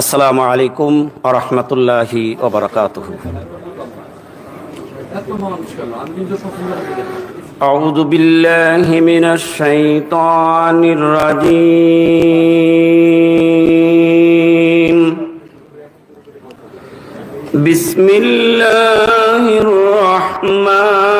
আসসালামু আলাইকুম আরহামতুল্লাহি ওবরাকাতুহ أعوذ بالله من الشيطان الرجيم بسم الله الرحمن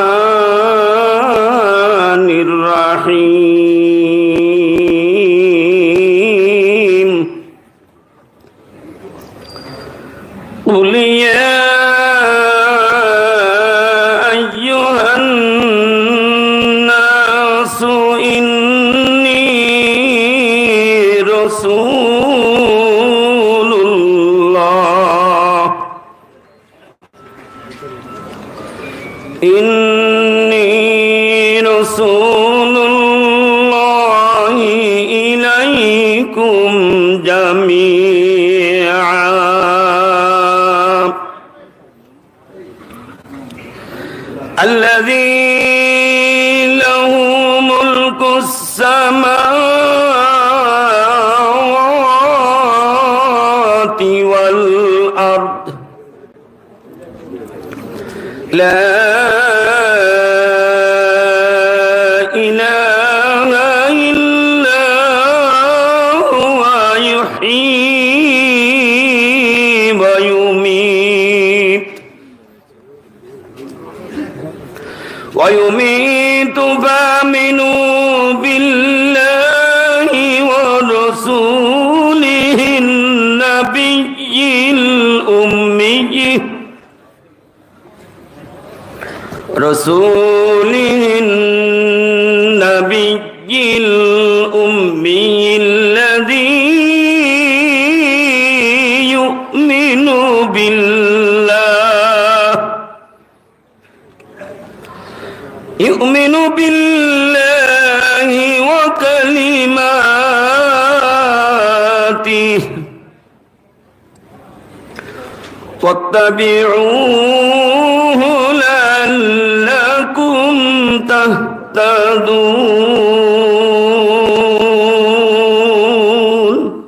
رسول الله إليكم جميعا. الذي له ملك السماوات ويميت ويميت فامنوا بالله ورسوله النبي الأمي رسوله النبي الأمي واتبعوه لعلكم تهتدون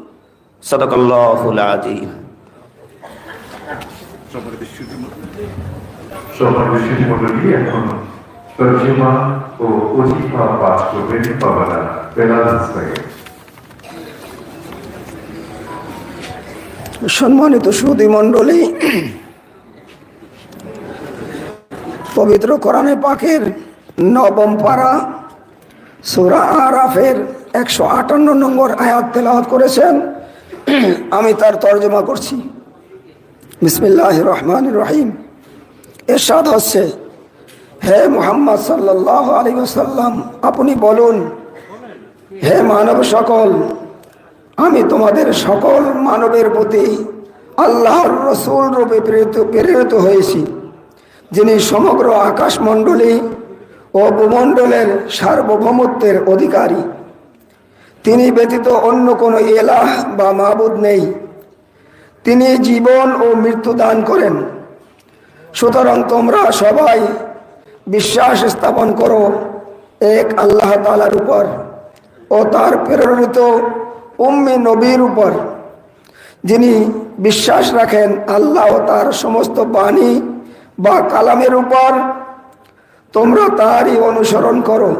صدق الله العظيم সম্মানিত শিশু মন্ডলী এখন তর্জমা ও অজিফা পাঠ করবেন বাবারা বেলাল হাসান সম্মানিত সুদী মণ্ডলী পবিত্র কোরআনে পাকের নবম পাড়া সুরা আরাফের একশো আটান্ন নম্বর আয়াত তেলাওয়াত করেছেন। আমি তার তর্জমা করছি। বিসমিল্লাহ রহমান রহিম। এরশাদ হচ্ছে, হে মুহাম্মদ সাল্লাহ আলী সাল্লাম আপনি বলুন, হে মানব সকল আমি তোমাদের সকল মানবের প্রতি আল্লাহর রসুল রূপে প্রেরিত প্রেরিত হয়েছি, যিনি সমগ্র আকাশমণ্ডলী ও ভূমণ্ডলের সার্বভৌমত্বের অধিকারী। তিনি ব্যতীত অন্য কোনো এলাহ বা মাবুদ নেই। তিনি জীবন ও মৃত্যু দান করেন। সুতরাং তোমরা সবাই বিশ্বাস স্থাপন করো এক আল্লাহ তালার উপর ও তার প্রেরিত উম্মি নবীর উপর, যিনি বিশ্বাস রাখেন আল্লাহ তার সমস্ত বাণী বা কালামের উপর, তোমরা তারই অনুসরণ করো,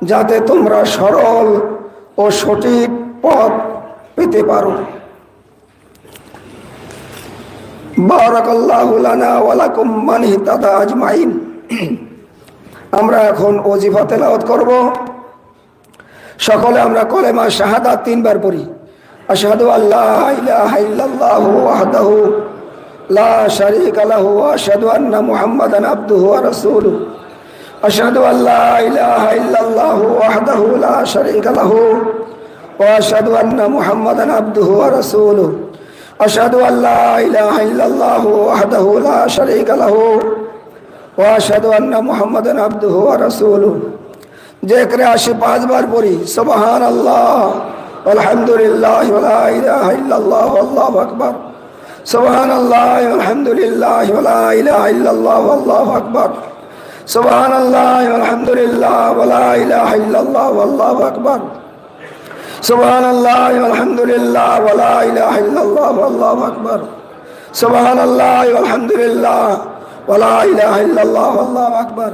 যাতে তোমরা সরল ও সঠিক পথ পেতে পারো। আমরা এখন ওজিফা তেলাওয়াত করব। সকলে আমরা কলেমা শাহাদাত তিনবার পড়ি আশহাদু আল্লাহ ইলাহা ইল্লাল্লাহু ওয়াহদাহু লা শারীকা লাহু ওয়া আশহাদু আন্না মুহাম্মাদান আবদুহু ওয়া রাসূলুহু আশহাদু আল্লা ইলাহা ইল্লাল্লাহু ওয়াহদাহু লা শারীকা লাহু ওয়া আশহাদু আন্না মুহাম্মাদান আবদুহু ওয়া রাসূলুহু আশহাদু আল্লা ইলাহা ইল্লাল্লাহু ওয়াহদাহু লা শারীকা লাহু ওয়া আশহাদু আন্না মুহাম্মাদান আবদুহু ওয়া রাসূলুহু যে করে আসি পাঁচবার পড়ি সুবহান আল্লাহ আলহামদুলিল্লাহ ওয়া ইলাহা ইল্লাল্লাহ আল্লাহু আকবার সুবহান আল্লাহ আলহামদুলিল্লাহ ওয়া ইলাহা ইল্লাল্লাহ আল্লাহু আকবার সুবহান আল্লাহ আলহামদুলিল্লাহ ওয়া ইলাহা ইল্লাল্লাহ আল্লাহু আকবার سبحان الله والحمد لله ولا إله إلا الله والله أكبر سبحان الله والحمد لله ولا إله إلا الله والله أكبر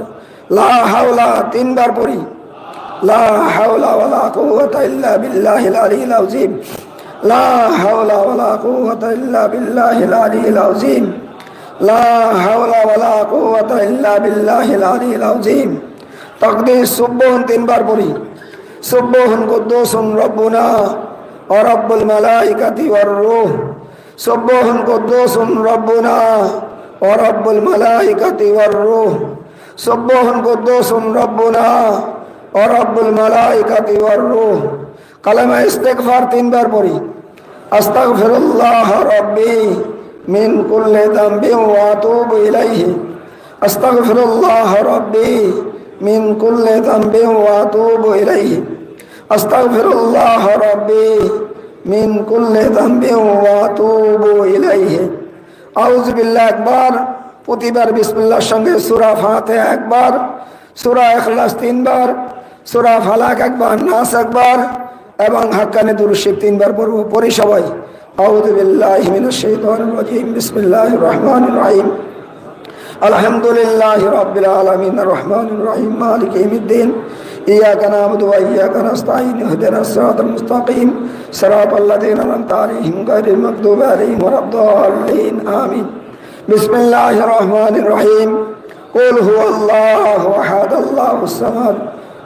لا حول তিন বার পড়ি لا حول ولا قوة إلا بالله العلي العظيم لا حول ولا قوة إلا بالله العلي العظيم لا حول ولا قوة إلا بالله العلي العظيم تقديس سبحان تين بار بوري سبحان قدوس ربنا ورب الملائكة والروح سبحان قدوس ربنا ورب الملائكة والروح سبحان قدوس ربنا ورب الملائكة والروح কালামা ইস্তেগফার তিনবার পড়ি আস্তাগফিরুল্লাহ রাব্বি মিন কুল্লি যামবি ওয়া আতুবু ইলাইহি আস্তাগফিরুল্লাহ রাব্বি মিন কুল্লি যামবি ওয়া আতুবু ইলাইহি আস্তাগফিরুল্লাহ রাব্বি মিন কুল্লি যামবি ওয়া আতুবু ইলাইহি আউযু বিল্লাহ একবার প্রতিবার বিসমিল্লাহর সঙ্গে সূরা ফাতিহা একবার সূরা ইখলাস তিনবার সূরা ফালাক একবার নাস একবার এবং হাক্কানে দুরুশিব তিনবার পড়ব পড়ি সবাই আউযু বিল্লাহি মিনাশ শাইতানির রাজিম বিসমিল্লাহির রহমানির রহিম আলহামদুলিল্লাহি রাব্বিল আলামিন আর রহমানির রহিম মালিক ইয়াউমিদ্দিন إياك نعبد وإياك نستعين اهدنا الصراط المستقيم صراط الذين أنعمت عليهم غير المغضوب عليهم ولا الضالين آمين بسم الله الرحمن الرحيم قل هو الله أحد الله الصمد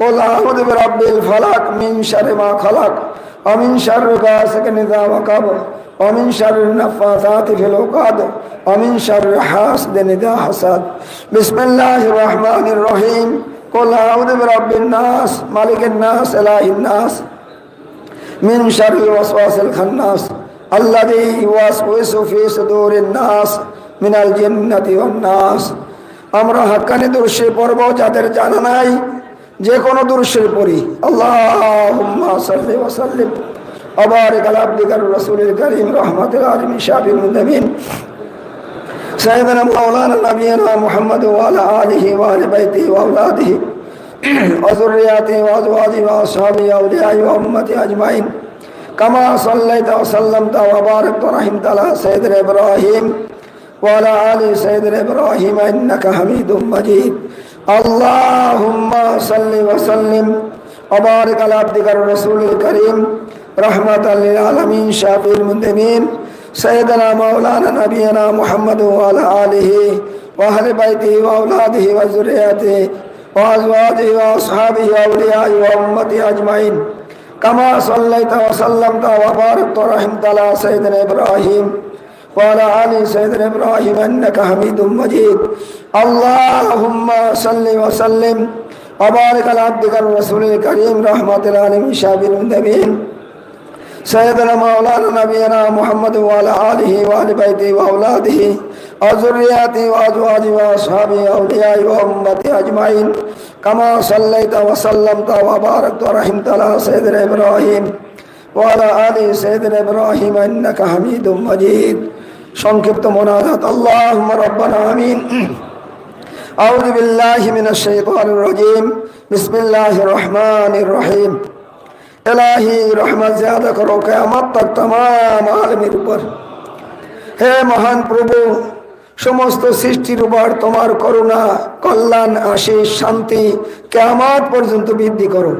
قل أعوذ برب الفلق من شر ما خلق ومن شر غاسق إذا وقب ومن شر النفاثات في العقد ومن شر حاسد إذا حسد بسم الله الرحمن الرحيم قل أعوذ برب الناس ملك الناس إله الناس من شر الوسواس الخناس الذي يوسوس في صدور الناس من الجنة والناس আমরা হাক্কানি দুরুশে পড়ব যাদের জানা নাই যে কোনো দুরুশে পড়ি আল্লাহুম্মা সাল্লি ওয়া সাল্লিম وبارك على عبدك الرسول الكريم رحمة العالمين شافي المذنبين سيدنا مولانا نبينا محمد وعلى آله وآل بيته وأولاده وذرياته وأزواجه وأصحابه وأوليائه وأمته أجمعين كما صليت وسلمت وباركت ورحمت على سيدنا إبراهيم وعلى آل سيدنا إبراهيم إنك حميد مجيد اللهم صل وسلم وبارك على عبدك الرسول الكريم رحمة للعالمين شافي المنذمين سيدنا مولانا نبينا محمد وعلى آله وأهل بيته وأولاده وذرياته وأزواجه وأصحابه وأوليائه وأمته أجمعين كما صليت وسلمت وباركت ورحمت على سيدنا إبراهيم وعلى آل سيدنا إبراهيم إنك حميد مجيد اللهم صل وسلم وبارك على عبدك الرسول الكريم رحمة العالمين شافي المذنبين سيدنا مولانا نبينا محمد وعلى آله وآل بيته وأولاده وذرياته وأزواجه وأصحابه وأوليائه وأمته أجمعين كما صليت وسلمت وباركت ورحمت على سيدنا إبراهيم وعلى آل سيدنا إبراهيم إنك حميد مجيد সংক্ষিপ্ত মোনাজাত اللهم ربنا آمين أعوذ بالله من الشيطان الرجيم بسم الله الرحمن الرحيم এলাহি রহমত জিয়াদা করো কেয়ামত তক তাম আলমের উপর হে মহান প্রভু সমস্ত সৃষ্টির উপর তোমার করুণা কল্যাণ আশিস শান্তি কেয়ামত পর্যন্ত বৃদ্ধি করো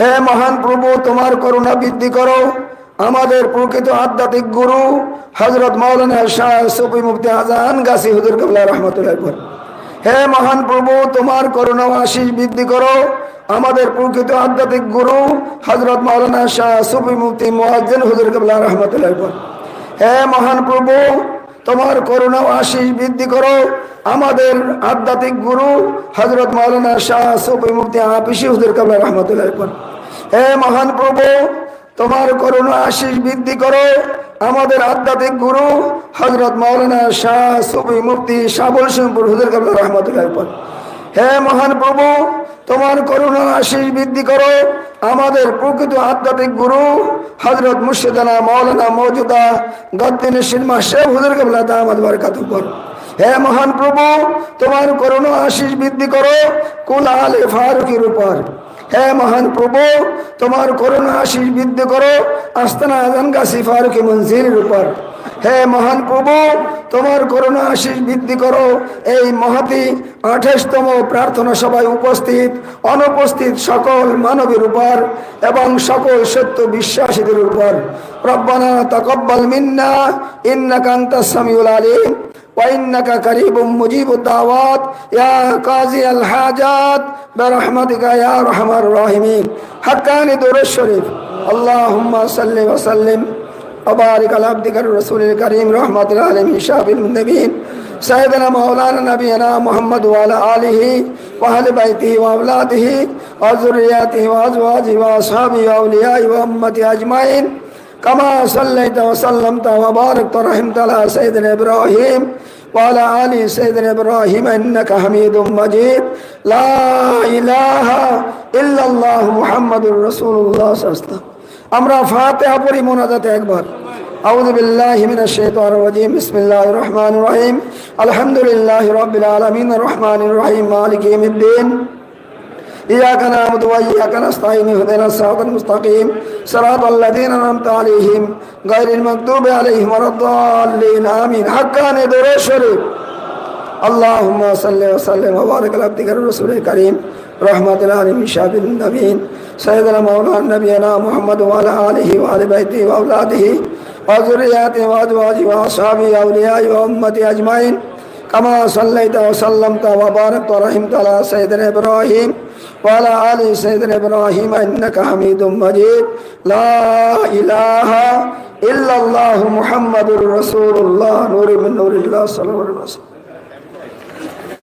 হে মহান প্রভু তোমার করুণা বৃদ্ধি করো আমাদের প্রকৃত আধ্যাত্মিক গুরু হজরত মৌলানা শাহ সুফি মুফতি আজান গাছি হুজুর কবলা রহমতুল্লাহ উপর হে মহান প্রভু, তোমার করুণা আশিস বৃদ্ধি করো। আমাদের প্রকৃত আধ্যাত্মিক গুরু হজরত মৌলানা শাহ সুফি মুফতি মোয়াজ্জেন হুজুর কবলা রহমতুল্লাহ হে মহান প্রভু, তোমার করুণা আশিস বৃদ্ধি করো। আমাদের আধ্যাত্মিক গুরু হজরত মৌলানা শাহ সুফি আপিসি হুজুর কবলা রহমতুল্লাহ হে মহান প্রভু তোমার করুণা আশিস বৃদ্ধি করো। আমাদের আধ্যাত্মিক গুরু হজরত মৌলানা শাহ সুবি মুফতি শাবল সিংপুর হুজুর কাবলা রহমতুল্লাহ হে মহান প্রভু, তোমার করুণা আশিস বৃদ্ধি করো। আমাদের প্রকৃত আধ্যাত্মিক গুরু হজরত মুর্শিদানা মৌলানা মৌজুদা গদ্দিন সিনেমা শেখ হুজুর কাবলা দামাদ বারকাত হে মহান প্রভু, তোমার করুণা আশিস বৃদ্ধি করো। কুল আলে ফারুকের উপর হে মহান প্রভু, তোমার করুণা আশিস বৃদ্ধি করো, আস্তানা আজান গাছি ফারুকি মঞ্জিরের উপর হে মহান প্রভু, তোমার করুণা আশিস বৃদ্ধি করো। এই মহাতি আঠাশতম প্রার্থনা সভায় উপস্থিত, অনুপস্থিত সকল মানবের উপর এবং সকল সত্য বিশ্বাসীদের উপর। রব্বানা তাকব্বাল মিন্না, ইন্নাকা আনতাস সামিউল আলিম। وإنك قريب مجيب الدعوات يا قاضي الحاجات برحمتك يا أرحم الراحمين حقاني دور الشريف اللهم صل وسلم وبارك على عبدك الرسول الكريم رحمة العالمين شافي النبيين سيدنا مولانا نبينا محمد وعلى آله وأهل بيته وأولاده وذرياته وأزواجه وأصحابه وأوليائه وأمته أجمعين كما صليت وسلمت وباركت ورحمت على سيدنا ابراهيم وعلى ال سيدنا ابراهيم انك حميد مجيد لا اله الا الله محمد رسول الله صلى الله عليه وسلم আমরা ফাতিহা পড়ি মোনাজাতে একবার أعوذ بالله من الشيطان الرجيم بسم الله الرحمن الرحيم الحمد لله رب العالمين الرحمن الرحيم مالك يوم الدين إياك نعبد وإياك نستعين اهدنا الصراط المستقيم صراط الذين أنعمت عليهم غير المغضوب عليهم ولا الضالين آمين. حقا ندور الشريف اللهم صل وسلم وبارك على عبدك الرسول الكريم. رحمة العالمين شافي النبيين. سيدنا مولانا نبينا محمد وعلى آله وآل بيته وأولاده وذرياته وأزواجه وأصحابه وأوليائه وأمته أجمعين. كما صليت وسلمت وباركت ورحمت على سيدنا إبراهيم وعلى آل سيدنا إبراهيم إنك حميد مجيد لا إله إلا الله محمد رسول الله نور من نور الله صلى الله عليه وسلم